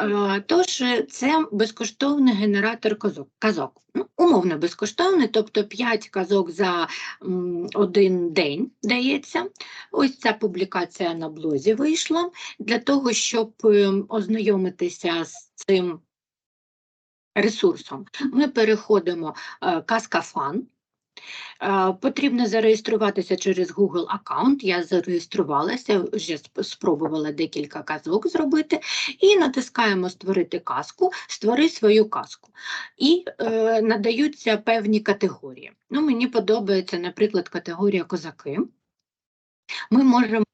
Е, Тож е, це безкоштовний генератор казок. Ну, умовно безкоштовний, тобто 5 казок за один день дається. Ось ця публікація на блозі вийшла для того, щоб е, ознайомитися з цим ресурсом. Ми переходимо е, Казкафан. Е, Потрібно зареєструватися через Google аккаунт. Я зареєструвалася, вже спробувала декілька казок зробити. І натискаємо Створити казку, створи свою казку. І е, надаються певні категорії. Ну, мені подобається, наприклад, категорія козаки. Ми можемо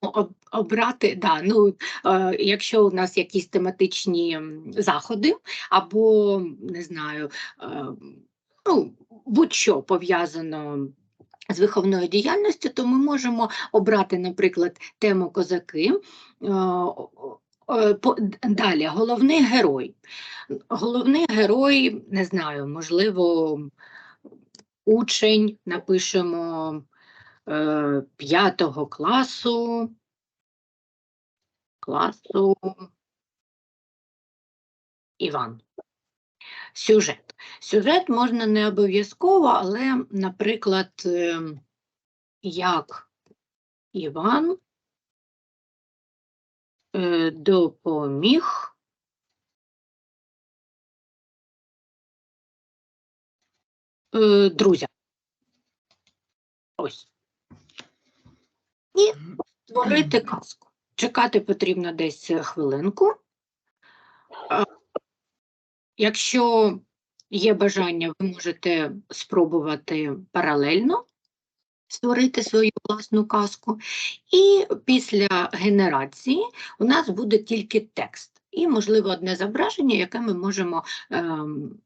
обрати, да, ну, е, якщо у нас якісь тематичні заходи, або не знаю, е, ну, будь-що пов'язано з виховною діяльністю, то ми можемо обрати, наприклад, тему козаки. е, е, Далі, головний герой. Головний герой, не знаю, можливо, учень, напишемо е, п'ятого класу, класу Іван. Сюжет. Сюжет можна не обов'язково, але, наприклад, е, як Іван е, допоміг е, друзям. Ось. І створити казку. Чекати потрібно десь е, хвилинку. Якщо є бажання, ви можете спробувати паралельно створити свою власну казку. І після генерації у нас буде тільки текст і, можливо, одне зображення, яке ми можемо ем,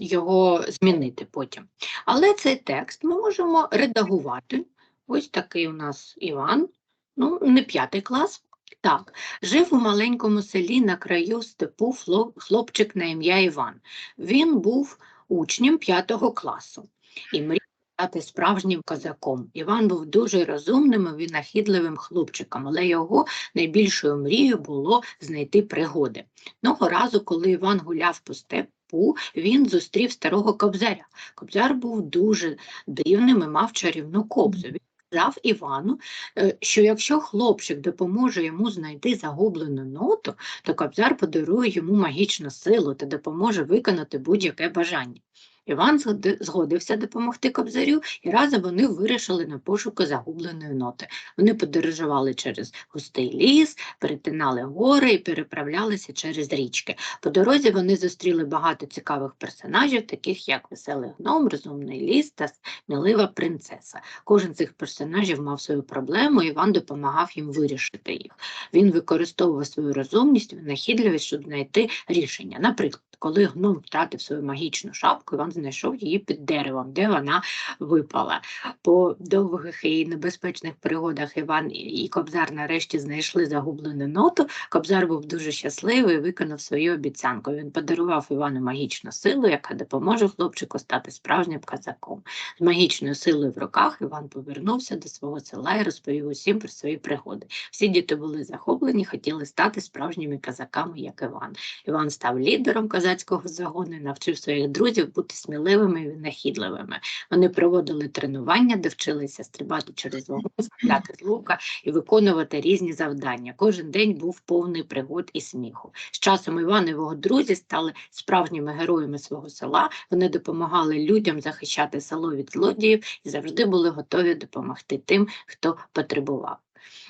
його змінити потім. Але цей текст ми можемо редагувати. Ось такий у нас Іван, ну, не п'ятий клас. Так, жив у маленькому селі на краю степу хлопчик на ім'я Іван. Він був учнем п'ятого класу і мріяв стати справжнім козаком. Іван був дуже розумним і винахідливим хлопчиком, але його найбільшою мрією було знайти пригоди. Одного разу, коли Іван гуляв по степу, він зустрів старого кобзаря. Кобзар був дуже дивним і мав чарівну кобзу. Він сказав Івану, е, що якщо хлопчик допоможе йому знайти загублену ноту, то кобзар подарує йому магічну силу та допоможе виконати будь-яке бажання. Іван згоди- згодився допомогти кобзарю, і разом вони вирішили на пошуки загубленої ноти. Вони подорожували через густий ліс, перетинали гори і переправлялися через річки. По дорозі вони зустріли багато цікавих персонажів, таких як веселий гном, розумний ліс та смілива принцеса. Кожен з цих персонажів мав свою проблему, і Іван допомагав їм вирішити їх. Він використовував свою розумність, винахідливість, щоб знайти рішення. Наприклад, коли гном втратив свою магічну шапку, Іван знайшов її під деревом, де вона випала. По довгих і небезпечних пригодах Іван і- Кобзар нарешті знайшли загублену ноту. Кобзар був дуже щасливий і виконав свою обіцянку. Він подарував Івану магічну силу, яка допоможе хлопчику стати справжнім козаком. З магічною силою в руках Іван повернувся до свого села і розповів усім про свої пригоди. Всі діти були захоплені, хотіли стати справжніми козаками, як Іван. Іван став лідером козацького загону і навчив своїх друзів бути сміливими і винахідливими. Вони проводили тренування, де вчилися стрибати через вогонь, стріляти з лука і виконувати різні завдання. Кожен день був повний пригод і сміху. З часом Іван і його друзі стали справжніми героями свого села. Вони допомагали людям захищати село від злодіїв і завжди були готові допомогти тим, хто потребував.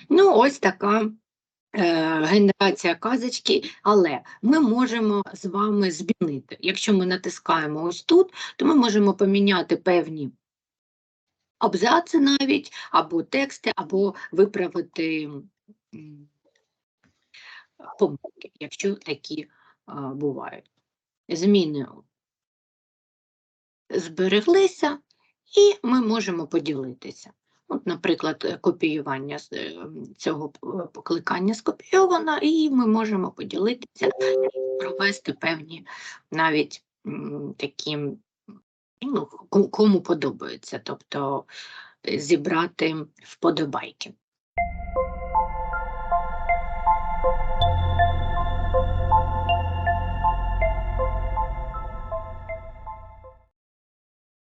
Ну, ось така генерація казочки, але ми можемо з вами змінити. Якщо ми натискаємо ось тут, то ми можемо поміняти певні абзаци навіть, або тексти, або виправити помилки, якщо такі а, бувають. Зміни збереглися, і ми можемо поділитися. От, Наприклад, е, копіювання е, цього е, покликання скопійовано, і ми можемо поділитися і провести певні навіть такі, ну, кому подобається, тобто зібрати вподобайки.